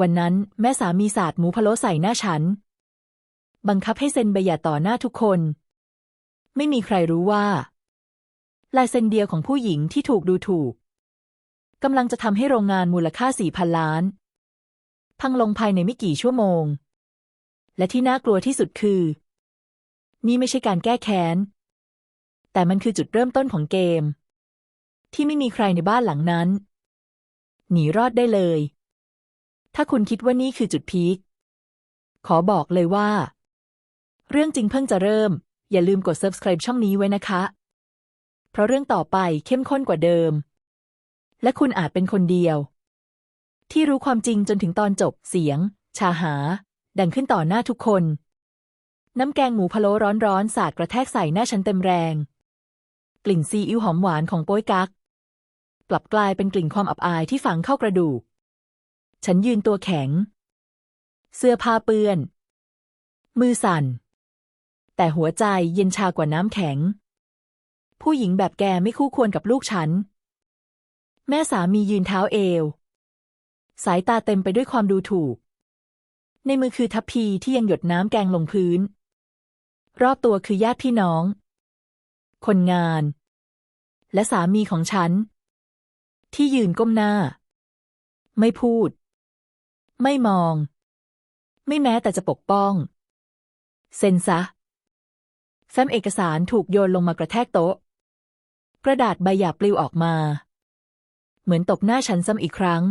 วันนั้นแม่สามีสาดหมูพะโล้ใส่หน้าฉัน บังคับให้เซ็นใบหย่าต่อหน้าทุกคน ไม่มีใครรู้ว่า ลายเซ็นเดียวของผู้หญิงที่ถูกดูถูกกำลังจะทำให้โรงงานมูลค่าสี่พันล้าน พังลงภายในไม่กี่ชั่วโมง และที่น่ากลัวที่สุดคือ นี่ไม่ใช่การแก้แค้น แต่มันคือจุดเริ่มต้นของเกม ที่ไม่มีใครในบ้านหลังนั้น หนีรอดได้เลย ถ้าคุณคิดว่านี่คือจุดพีค ขอบอกเลยว่า เรื่องจริงเพิ่งจะเริ่ม อย่าลืมกด subscribe ช่องนี้ไว้นะคะ เพราะเรื่องต่อไปเข้มข้นกว่าเดิม และคุณอาจเป็นคนเดียว ที่รู้ความจริงจนถึงตอนจบเสียง ชาหา ดังขึ้นต่อหน้าทุกคน น้ำแกงหมูพะโล้ร้อนๆสาดกระแทกใส่หน้าฉันเต็มแรง กลิ่นซีอิ๊วหอมหวานของโป้ยกั๊กกลับกลายเป็นกลิ่นความอับอายที่ฝังเข้ากระดูก ฉันยืนตัวแข็ง เสื้อผ้าเปื้อน มือสั่น แต่หัวใจเย็นชากว่าน้ำแข็ง ผู้หญิงแบบแกไม่คู่ควรกับลูกฉัน แม่สามียืนเท้าเอว สายตาเต็มไปด้วยความดูถูก ในมือคือทัพพีที่ยังหยดน้ำแกงลงพื้น รอบตัวคือญาติพี่น้อง คนงาน และสามีของฉันที่ยืนก้มหน้า ไม่พูด ไม่มอง ไม่แม้แต่จะปกป้อง เซ็นซะแฟ้มเอกสารถูกโยนลงมากระแทกโต๊ะ กระดาษใบหยาบปลิวออกมา เหมือนตบหน้าฉันซ้ำอีกครั้ง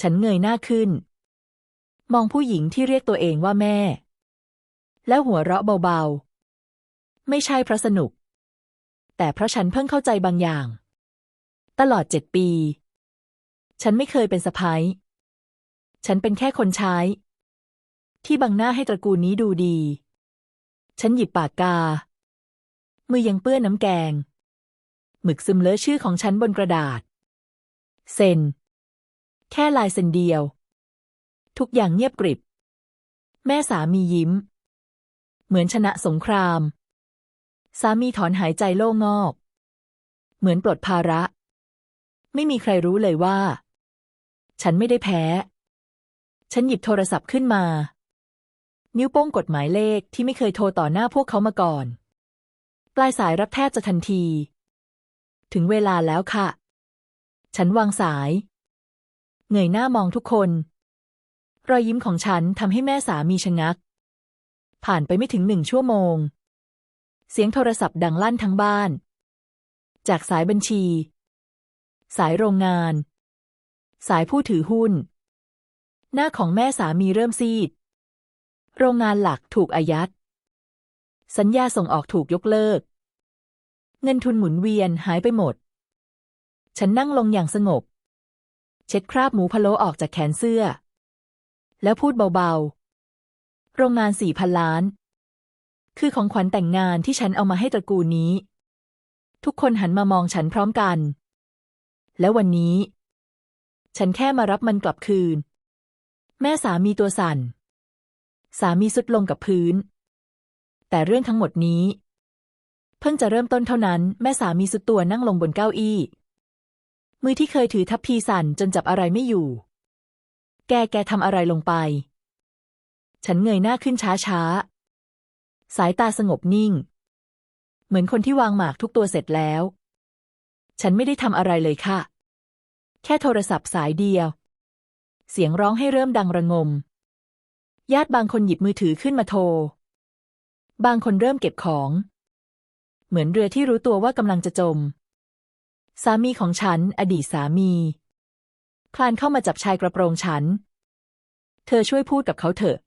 ฉันเงยหน้าขึ้น มองผู้หญิงที่เรียกตัวเองว่าแม่ แล้วหัวเราะเบาๆ ไม่ใช่เพราะสนุก แต่เพราะฉันเพิ่งเข้าใจบางอย่าง ตลอดเจ็ดปี ฉันไม่เคยเป็นสะพ้าย ฉันเป็นแค่คนใช้ ที่บังหน้าให้ตระกูลนี้ดูดี ฉันหยิบปากกา มือยังเปื้อนน้ำแกง หมึกซึมเลอะชื่อของฉันบนกระดาษ เซน แค่ลายเซ็นเดียว ทุกอย่างเงียบกริบ แม่สามียิ้ม เหมือนชนะสงคราม สามีถอนหายใจโล่งอก เหมือนปลดภาระ ไม่มีใครรู้เลยว่า ฉันไม่ได้แพ้ ฉันหยิบโทรศัพท์ขึ้นมา นิ้วโป้งกดหมายเลขที่ไม่เคยโทรต่อหน้าพวกเขามาก่อน ปลายสายรับแทบจะทันที ถึงเวลาแล้วค่ะ ฉันวางสาย เงยหน้ามองทุกคน รอยยิ้มของฉันทำให้แม่สามีชะงัก ผ่านไปไม่ถึงหนึ่งชั่วโมง เสียงโทรศัพท์ดังลั่นทั้งบ้าน จากสายบัญชี สายโรงงาน สายผู้ถือหุ้น หน้าของแม่สามีเริ่มซีด โรงงานหลักถูกอายัด สัญญาส่งออกถูกยกเลิก เงินทุนหมุนเวียนหายไปหมด ฉันนั่งลงอย่างสงบ เช็ดคราบหมูพะโล้ออกจากแขนเสื้อ แล้วพูดเบาๆ โรงงานสี่พันล้าน คือของขวัญแต่งงานที่ฉันเอามาให้ตระกูลนี้ ทุกคนหันมามองฉันพร้อมกัน แล้ววันนี้ ฉันแค่มารับมันกลับคืน แม่สามีตัวสั่น สามีสุดลงกับพื้น แต่เรื่องทั้งหมดนี้ เพิ่งจะเริ่มต้นเท่านั้น แม่สามีสุดตัวนั่งลงบนเก้าอี้ มือที่เคยถือทัพพีสั่นจนจับอะไรไม่อยู่ แกแกทำอะไรลงไป ฉันเงยหน้าขึ้นช้าช้าสายตาสงบนิ่ง เหมือนคนที่วางหมากทุกตัวเสร็จแล้ว ฉันไม่ได้ทำอะไรเลยค่ะ แค่โทรศัพท์สายเดียว เสียงร้องให้เริ่มดังระงม ญาติบางคนหยิบมือถือขึ้นมาโทร บางคนเริ่มเก็บของ เหมือนเรือที่รู้ตัวว่ากำลังจะจม สามีของฉัน อดีตสามี คลานเข้ามาจับชายกระโปรงฉัน เธอช่วยพูดกับเขาเถอะ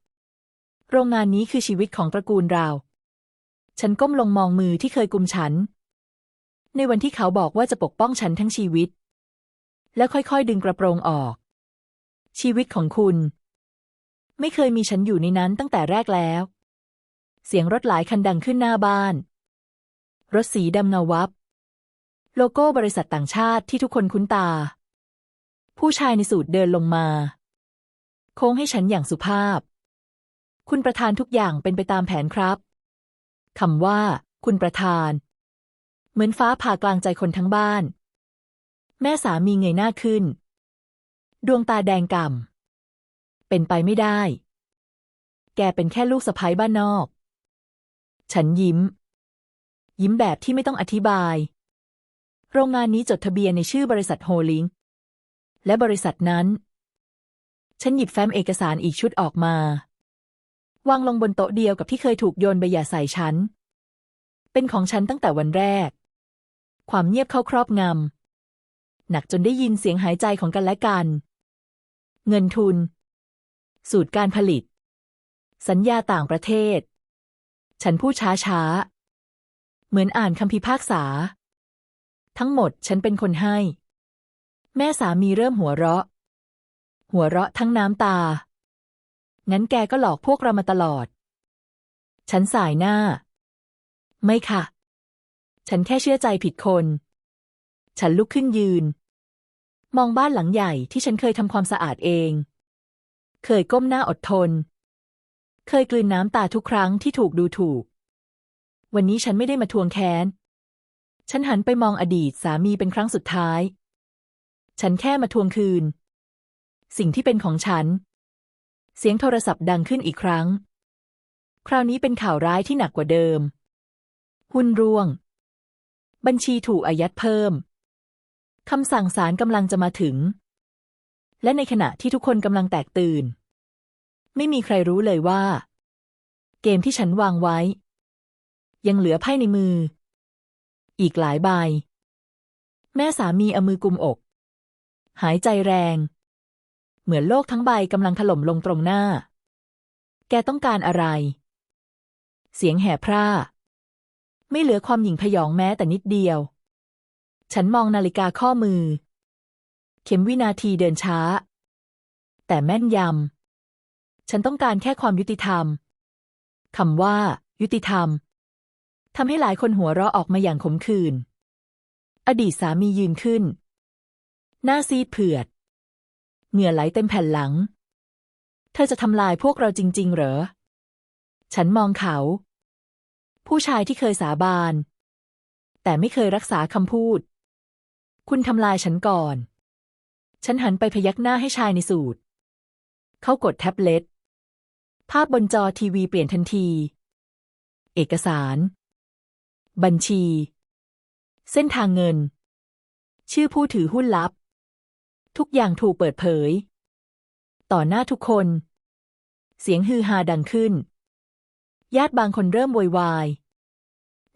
โรงงานนี้คือชีวิตของตระกูลเรา ฉันก้มลงมองมือที่เคยกุมฉัน ในวันที่เขาบอกว่าจะปกป้องฉันทั้งชีวิต แล้วค่อยๆ ดึงกระโปรงออก ชีวิตของคุณ ไม่เคยมีฉันอยู่ในนั้นตั้งแต่แรกแล้ว เสียงรถหลายคันดังขึ้นหน้าบ้าน รถสีดำเงาวับ โลโก้บริษัทต่างชาติที่ทุกคนคุ้นตา ผู้ชายในสูทเดินลงมา โค้งให้ฉันอย่างสุภาพ คุณประธานทุกอย่างเป็นไปตามแผนครับคำว่า คุณประธาน เหมือนฟ้าผ่ากลางใจคนทั้งบ้าน แม่สามีเงยหน้าขึ้น ดวงตาแดงก่ำเป็นไปไม่ได้ แกเป็นแค่ลูกสะใภ้บ้านนอก ฉันยิ้ม ยิ้มแบบที่ไม่ต้องอธิบาย โรงงานนี้จดทะเบียนในชื่อบริษัทโฮลิงและบริษัทนั้น ฉันหยิบแฟ้มเอกสารอีกชุดออกมา วางลงบนโต๊ะเดียวกับที่เคยถูกโยนใบหย่าใส่ฉัน เป็นของฉันตั้งแต่วันแรก ความเงียบเข้าครอบงำหนักจนได้ยินเสียงหายใจของกันและกัน เงินทุน สูตรการผลิต สัญญาต่างประเทศ ฉันพูดช้าช้า เหมือนอ่านคำพิพากษา ทั้งหมดฉันเป็นคนให้ แม่สามีเริ่มหัวเราะ หัวเราะทั้งน้ำตา งั้นแกก็หลอกพวกเรามาตลอด ฉันสายหน้า ไม่ค่ะ ฉันแค่เชื่อใจผิดคน ฉันลุกขึ้นยืน มองบ้านหลังใหญ่ที่ฉันเคยทำความสะอาดเอง เคยก้มหน้าอดทน เคยกลืนน้ำตาทุกครั้งที่ถูกดูถูก วันนี้ฉันไม่ได้มาทวงแค้น ฉันหันไปมองอดีตสามีเป็นครั้งสุดท้าย ฉันแค่มาทวงคืน สิ่งที่เป็นของฉัน เสียงโทรศัพท์ดังขึ้นอีกครั้ง คราวนี้เป็นข่าวร้ายที่หนักกว่าเดิม หุ้นร่วง บัญชีถูกอายัดเพิ่ม คำสั่งศาลกำลังจะมาถึง และในขณะที่ทุกคนกำลังแตกตื่น ไม่มีใครรู้เลยว่า เกมที่ฉันวางไว้ ยังเหลือไพ่ในมือ อีกหลายใบ แม่สามีเอามือกุมอก หายใจแรง เหมือนโลกทั้งใบกำลังถล่มลงตรงหน้า แกต้องการอะไร เสียงแห่พร่า ไม่เหลือความหยิ่งพยองแม้แต่นิดเดียว ฉันมองนาฬิกาข้อมือ เข็มวินาทีเดินช้า แต่แม่นยำ ฉันต้องการแค่ความยุติธรรมคำว่า ยุติธรรมทำให้หลายคนหัวเราะออกมาอย่างขมขื่น อดีตสามียืนขึ้น หน้าซีดเผือด เหงื่อไหลเต็มแผ่นหลัง เธอจะทำลายพวกเราจริง ๆ เหรอ ฉันมองเขา ผู้ชายที่เคยสาบาน แต่ไม่เคยรักษาคำพูด คุณทำลายฉันก่อน ฉันหันไปพยักหน้าให้ชายในสูตร เขากดแท็บเล็ต ภาพบนจอทีวีเปลี่ยนทันที เอกสาร บัญชี เส้นทางเงิน ชื่อผู้ถือหุ้นลับ ทุกอย่างถูกเปิดเผย ต่อหน้าทุกคน เสียงฮือฮาดังขึ้น ญาติบางคนเริ่มโวยวาย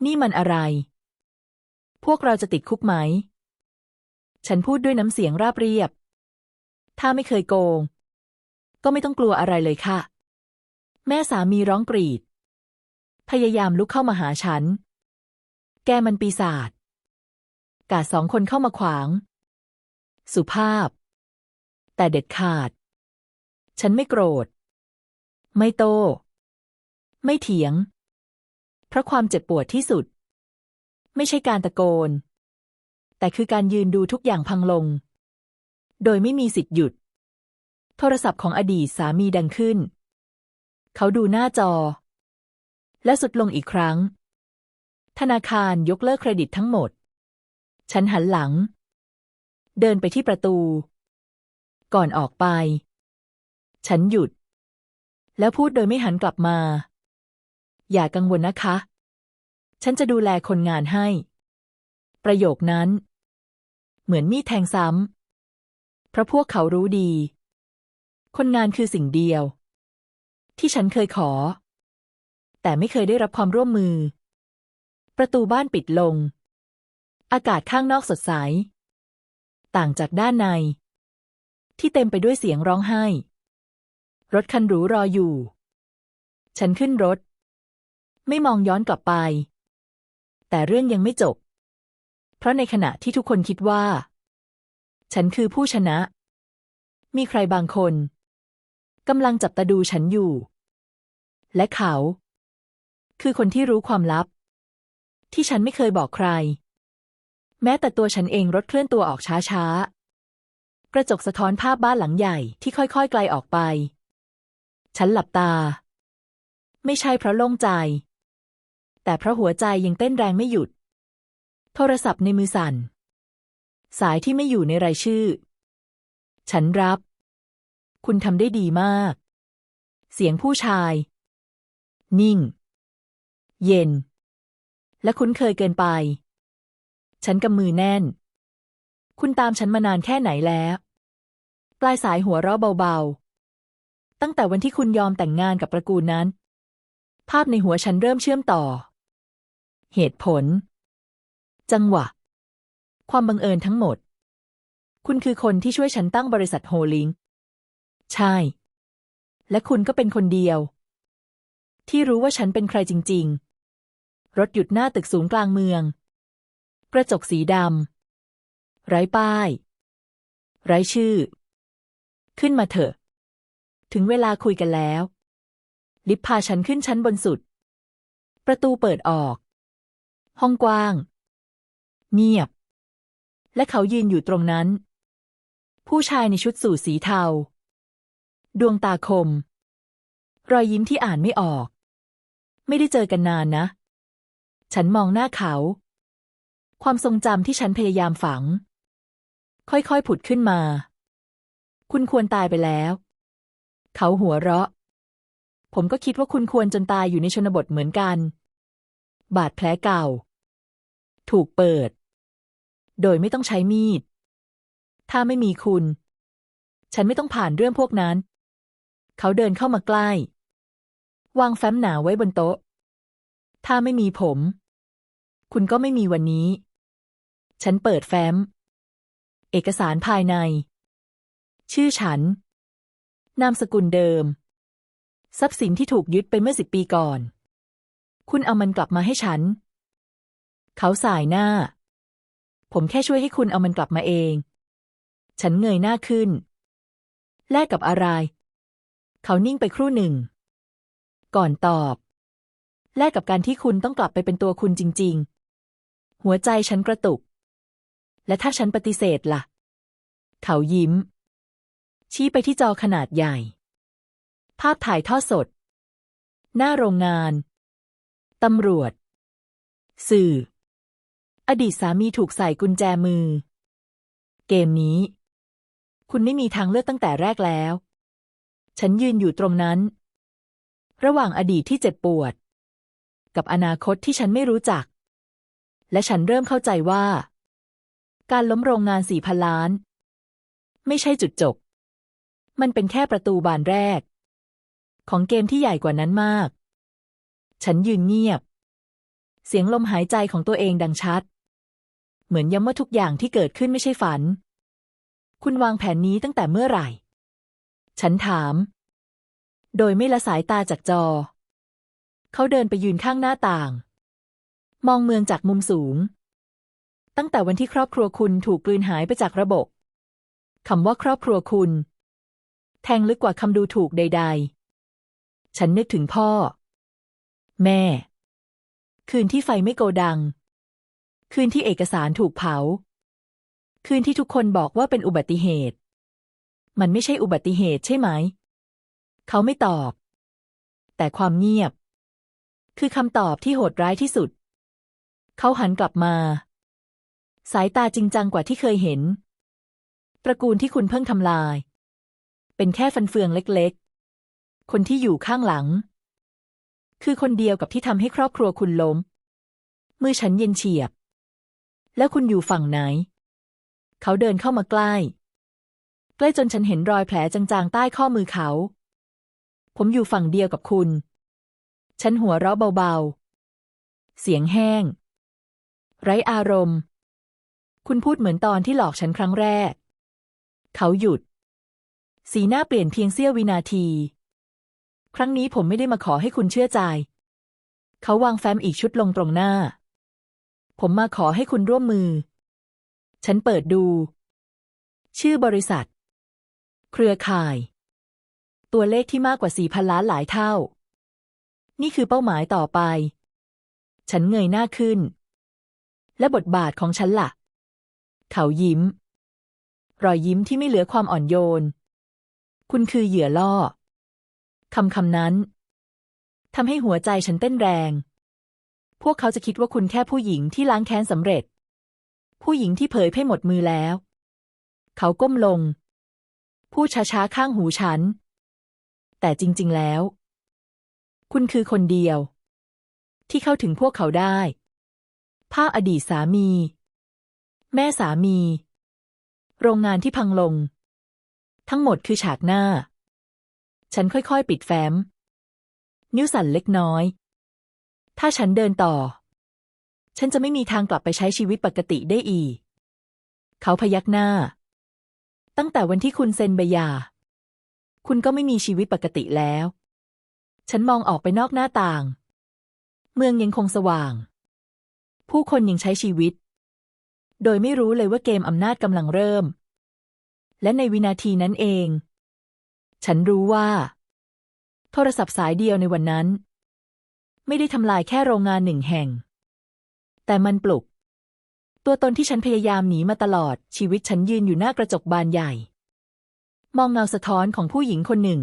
นี่มันอะไร พวกเราจะติดคุกไหม ฉันพูดด้วยน้ำเสียงราบเรียบ ถ้าไม่เคยโกง ก็ไม่ต้องกลัวอะไรเลยค่ะ แม่สามีร้องกรีด พยายามลุกเข้ามาหาฉัน แกมันปีศาจ กาดสองคนเข้ามาขวาง สุภาพ แต่เด็ดขาด ฉันไม่โกรธ ไม่โต ไม่เถียง เพราะความเจ็บปวดที่สุด ไม่ใช่การตะโกน แต่คือการยืนดูทุกอย่างพังลง โดยไม่มีสิทธิ์หยุด โทรศัพท์ของอดีตสามีดังขึ้น เขาดูหน้าจอ และสุดลงอีกครั้ง ธนาคารยกเลิกเครดิตทั้งหมด ฉันหันหลัง เดินไปที่ประตู ก่อนออกไป ฉันหยุด แล้วพูดโดยไม่หันกลับมา อย่ากังวลนะคะ ฉันจะดูแลคนงานให้ประโยคนั้น เหมือนมีดแทงซ้ำ เพราะพวกเขารู้ดี คนงานคือสิ่งเดียว ที่ฉันเคยขอ แต่ไม่เคยได้รับความร่วมมือ ประตูบ้านปิดลง อากาศข้างนอกสดใส ต่างจากด้านใน ที่เต็มไปด้วยเสียงร้องไห้ รถคันหรูรออยู่ ฉันขึ้นรถ ไม่มองย้อนกลับไป แต่เรื่องยังไม่จบ เพราะในขณะที่ทุกคนคิดว่า ฉันคือผู้ชนะ มีใครบางคนกำลังจับตาดูฉันอยู่ และเขา คือคนที่รู้ความลับ ที่ฉันไม่เคยบอกใคร แม้แต่ตัวฉันเองรถเคลื่อนตัวออกช้าๆ กระจกสะท้อนภาพบ้านหลังใหญ่ที่ค่อยๆ ไกลออกไป ฉันหลับตา ไม่ใช่เพราะโล่งใจ แต่เพราะหัวใจยังเต้นแรงไม่หยุด โทรศัพท์ในมือสั่น สายที่ไม่อยู่ในรายชื่อ ฉันรับ คุณทำได้ดีมาก เสียงผู้ชาย นิ่ง เย็น และคุ้นเคยเกินไป ฉันกำมือแน่น คุณตามฉันมานานแค่ไหนแล้ว ปลายสายหัวเราะเบาๆ ตั้งแต่วันที่คุณยอมแต่งงานกับตระกูลนั้น ภาพในหัวฉันเริ่มเชื่อมต่อ เหตุผล จังหวะ ความบังเอิญทั้งหมด คุณคือคนที่ช่วยฉันตั้งบริษัทโฮลิงใช่ และคุณก็เป็นคนเดียว ที่รู้ว่าฉันเป็นใครจริง ๆ รถหยุดหน้าตึกสูงกลางเมือง กระจกสีดำไร้ป้าย ไร้ชื่อ ขึ้นมาเถอะ ถึงเวลาคุยกันแล้ว ลิฟต์พาฉันขึ้นชั้นบนสุด ประตูเปิดออก ห้องกว้าง เงียบ และเขายืนอยู่ตรงนั้น ผู้ชายในชุดสูทสีเทา ดวงตาคม รอยยิ้มที่อ่านไม่ออก ไม่ได้เจอกันนานนะ ฉันมองหน้าเขา ความทรงจำที่ฉันพยายามฝัง ค่อยๆผุดขึ้นมา คุณควรตายไปแล้ว เขาหัวเราะ ผมก็คิดว่าคุณควรจนตายอยู่ในชนบทเหมือนกัน บาดแผลเก่า ถูกเปิด โดยไม่ต้องใช้มีด ถ้าไม่มีคุณ ฉันไม่ต้องผ่านเรื่องพวกนั้น เขาเดินเข้ามาใกล้ วางแฟ้มหนาไว้บนโต๊ะ ถ้าไม่มีผม คุณก็ไม่มีวันนี้ ฉันเปิดแฟ้ม เอกสารภายใน ชื่อฉัน นามสกุลเดิม ทรัพย์สินที่ถูกยึดไปเมื่อสิบปีก่อน คุณเอามันกลับมาให้ฉัน เขาสายหน้า ผมแค่ช่วยให้คุณเอามันกลับมาเอง ฉันเงยหน้าขึ้น แลกกับอะไร เขานิ่งไปครู่หนึ่ง ก่อนตอบ แลกกับการที่คุณต้องกลับไปเป็นตัวคุณจริง ๆ หัวใจฉันกระตุก และถ้าฉันปฏิเสธล่ะ เขายิ้ม ชี้ไปที่จอขนาดใหญ่ ภาพถ่ายทอดสด หน้าโรงงาน ตำรวจ สื่อ อดีตสามีถูกใส่กุญแจมือ เกมนี้ คุณไม่มีทางเลือกตั้งแต่แรกแล้ว ฉันยืนอยู่ตรงนั้น ระหว่างอดีตที่เจ็บปวด กับอนาคตที่ฉันไม่รู้จัก และฉันเริ่มเข้าใจว่า การล้มโรงงานสี่พันล้าน ไม่ใช่จุดจบ มันเป็นแค่ประตูบานแรก ของเกมที่ใหญ่กว่านั้นมาก ฉันยืนเงียบเสียงลมหายใจของตัวเองดังชัด เหมือนย้ำว่าทุกอย่างที่เกิดขึ้นไม่ใช่ฝัน คุณวางแผนนี้ตั้งแต่เมื่อไหร่ ฉันถาม โดยไม่ละสายตาจากจอ เขาเดินไปยืนข้างหน้าต่าง มองเมืองจากมุมสูง ตั้งแต่วันที่ครอบครัวคุณถูกกลืนหายไปจากระบบคำว่าครอบครัวคุณ แทงลึกกว่าคำดูถูกใด ๆ ฉันนึกถึงพ่อ แม่ คืนที่ไฟไม่โกดัง คืนที่เอกสารถูกเผา คืนที่ทุกคนบอกว่าเป็นอุบัติเหตุ มันไม่ใช่อุบัติเหตุใช่ไหม เขาไม่ตอบ แต่ความเงียบ คือคำตอบที่โหดร้ายที่สุด เขาหันกลับมา สายตาจริงจังกว่าที่เคยเห็น ตระกูลที่คุณเพิ่งทำลาย เป็นแค่ฟันเฟืองเล็กๆ คนที่อยู่ข้างหลัง คือคนเดียวกับที่ทำให้ครอบครัวคุณล้มมือฉันเย็นเฉียบ แล้วคุณอยู่ฝั่งไหน เขาเดินเข้ามาใกล้ ใกล้จนฉันเห็นรอยแผลจางๆ ใต้ข้อมือเขา ผมอยู่ฝั่งเดียวกับคุณ ฉันหัวเราะเบาๆ เสียงแห้ง ไร้อารมณ์ คุณพูดเหมือนตอนที่หลอกฉันครั้งแรก เขาหยุด สีหน้าเปลี่ยนเพียงเสี้ยววินาที ครั้งนี้ผมไม่ได้มาขอให้คุณเชื่อใจ เขาวางแฟ้มอีกชุดลงตรงหน้า ผมมาขอให้คุณร่วมมือ ฉันเปิดดู ชื่อบริษัท เครือข่าย ตัวเลขที่มากกว่าสี่พันล้านหลายเท่า นี่คือเป้าหมายต่อไป ฉันเงยหน้าขึ้น และบทบาทของฉันละ่ะ เขายิ้ม รอยยิ้มที่ไม่เหลือความอ่อนโยน คุณคือเหยื่อล่อคำคำนั้นทำให้หัวใจฉันเต้นแรง พวกเขาจะคิดว่าคุณแค่ผู้หญิงที่ล้างแค้นสำเร็จ ผู้หญิงที่เผยให้หมดมือแล้ว เขาก้มลง พูดช้าๆ ข้างหูฉัน แต่จริงๆแล้ว คุณคือคนเดียว ที่เข้าถึงพวกเขาได้ภาพอดีตสามี แม่สามี โรงงานที่พังลง ทั้งหมดคือฉากหน้า ฉันค่อยๆ ปิดแฟ้ม นิ้วสั่นเล็กน้อย ถ้าฉันเดินต่อ ฉันจะไม่มีทางกลับไปใช้ชีวิตปกติได้อีก เขาพยักหน้า ตั้งแต่วันที่คุณเซ็นใบหย่าคุณก็ไม่มีชีวิตปกติแล้ว ฉันมองออกไปนอกหน้าต่าง เมืองยังคงสว่าง ผู้คนยังใช้ชีวิต โดยไม่รู้เลยว่าเกมอำนาจกำลังเริ่ม และในวินาทีนั้นเอง ฉันรู้ว่า โทรศัพท์สายเดียวในวันนั้น ไม่ได้ทำลายแค่โรงงานหนึ่งแห่ง แต่มันปลุก ตัวตนที่ฉันพยายามหนีมาตลอด ชีวิตฉันยืนอยู่หน้ากระจกบานใหญ่ มองเงาสะท้อนของผู้หญิงคนหนึ่ง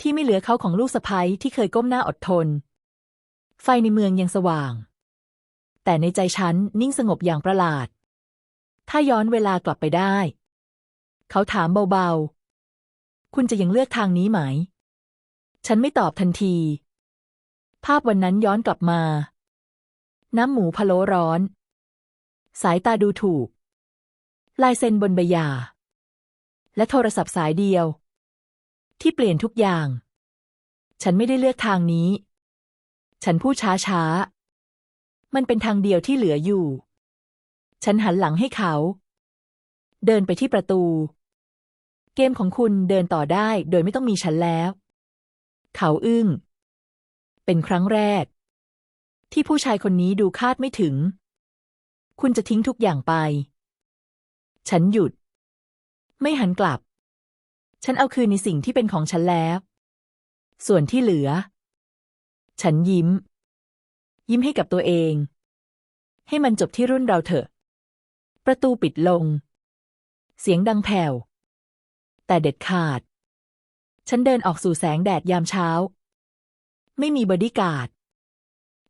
ที่ไม่เหลือเขาของลูกสะใภ้ที่เคยก้มหน้าอดทน ไฟในเมืองยังสว่าง แต่ในใจฉันนิ่งสงบอย่างประหลาด ถ้าย้อนเวลากลับไปได้ เขาถามเบาๆ คุณจะยังเลือกทางนี้ไหม ฉันไม่ตอบทันที ภาพวันนั้นย้อนกลับมา น้ำหมูพะโล้ร้อน สายตาดูถูก ลายเซ็นบนใบหย่า และโทรศัพท์สายเดียว ที่เปลี่ยนทุกอย่าง ฉันไม่ได้เลือกทางนี้ ฉันพูดช้าช้าๆมันเป็นทางเดียวที่เหลืออยู่ ฉันหันหลังให้เขา เดินไปที่ประตู เกมของคุณเดินต่อได้โดยไม่ต้องมีฉันแล้ว เขาอึ้ง เป็นครั้งแรก ที่ผู้ชายคนนี้ดูคาดไม่ถึง คุณจะทิ้งทุกอย่างไป ฉันหยุด ไม่หันกลับ ฉันเอาคืนในสิ่งที่เป็นของฉันแล้ว ส่วนที่เหลือ ฉันยิ้ม ยิ้มให้กับตัวเอง ให้มันจบที่รุ่นเราเถอะ ประตูปิดลง เสียงดังแผ่ว แต่เด็ดขาด ฉันเดินออกสู่แสงแดดยามเช้า ไม่มีบอดี้การ์ด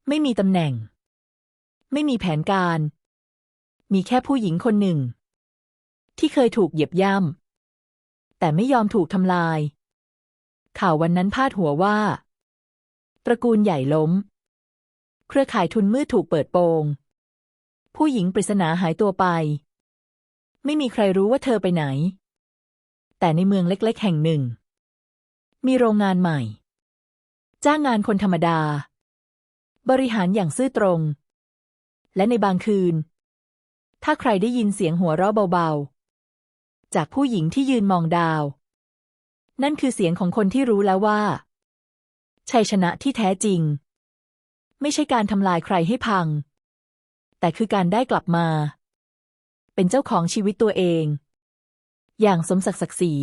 ไม่มีตำแหน่ง ไม่มีแผนการ มีแค่ผู้หญิงคนหนึ่ง ที่เคยถูกเหยียบย่ำแต่ไม่ยอมถูกทำลาย ข่าววันนั้นพาดหัวว่า ตระกูลใหญ่ล้ม เครือข่ายทุนมืดถูกเปิดโปง ผู้หญิงปริศนาหายตัวไป ไม่มีใครรู้ว่าเธอไปไหน แต่ในเมืองเล็กๆ แห่งหนึ่ง มีโรงงานใหม่ จ้างงานคนธรรมดา บริหารอย่างซื่อตรง และในบางคืน ถ้าใครได้ยินเสียงหัวเราะเบาๆ จากผู้หญิงที่ยืนมองดาว นั่นคือเสียงของคนที่รู้แล้วว่า ชัยชนะที่แท้จริง ไม่ใช่การทำลายใครให้พัง แต่คือการได้กลับมา เป็นเจ้าของชีวิตตัวเอง อย่างสมศักดิ์ศรี